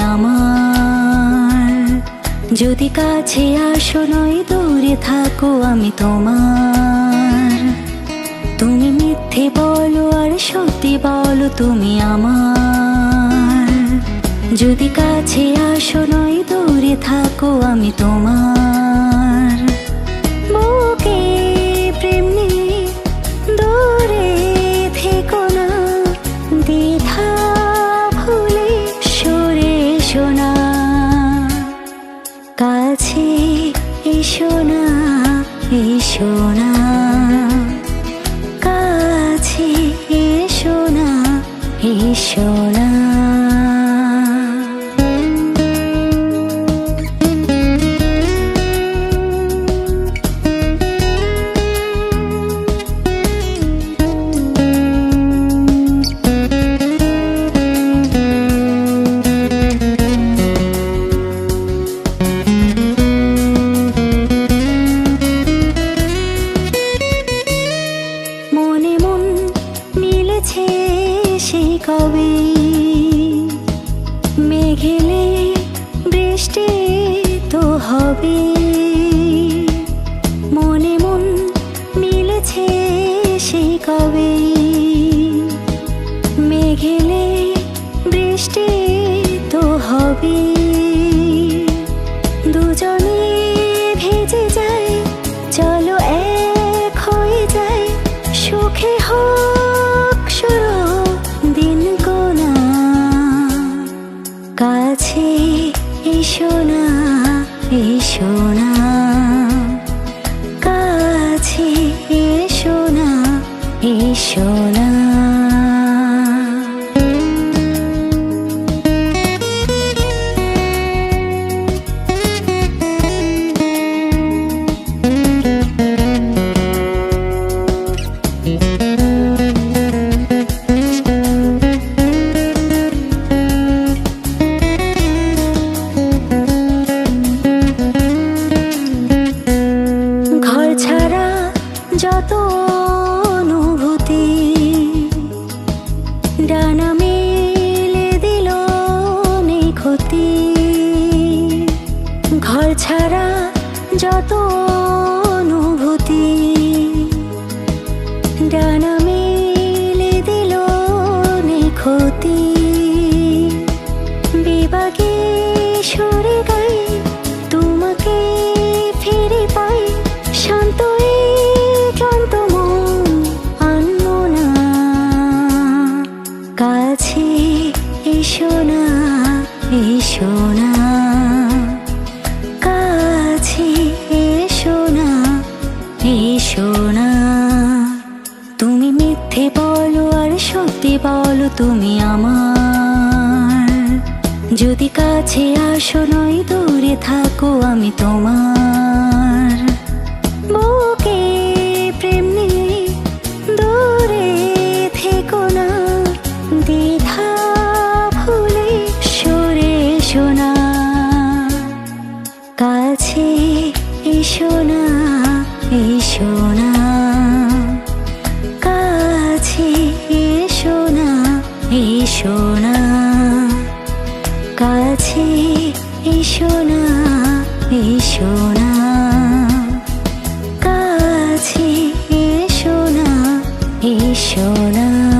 আমার। যদি কাছে আসো নয়, দূরে থাকো আমি তোমার। তুমি মিথ্যে বলো আর সত্যি বলো তুমি আমার। যদি কাছে আসো নয়, দূরে থাকো আমি তোমার। কাছে এই সোনা এসো সোনা কাছে এসো না এই না। হবে। মনে মন মিলেছে সেই কবে? মেঘেলে বৃষ্টি তো হবে। দুজনে ভেজে যায়, চলো এক হয়ে যায়। সুখে হোক শুরু দিন কোনা কাছে এসো না। এসো না কাছে এসো না এসো না ছাড়া যত অনুভূতি ডানা মেলে দিল ক্ষতি বিবাগে সরে গাই তোমাকে ফিরে পাই। শান্ত ক্লান্ত মন আনব না। কাছে এসো না এসো না। তুমি আমার। যদি কাছে আসো নয়, দূরে থাকো আমি তোমার। বুকে প্রেম নিয়ে দূরে থেকো না। দ্বিধা ভুলে সরে শোনা কাছে এসো না, এসো কাছে এসো না এসো না। কাছে এসো না এসো না।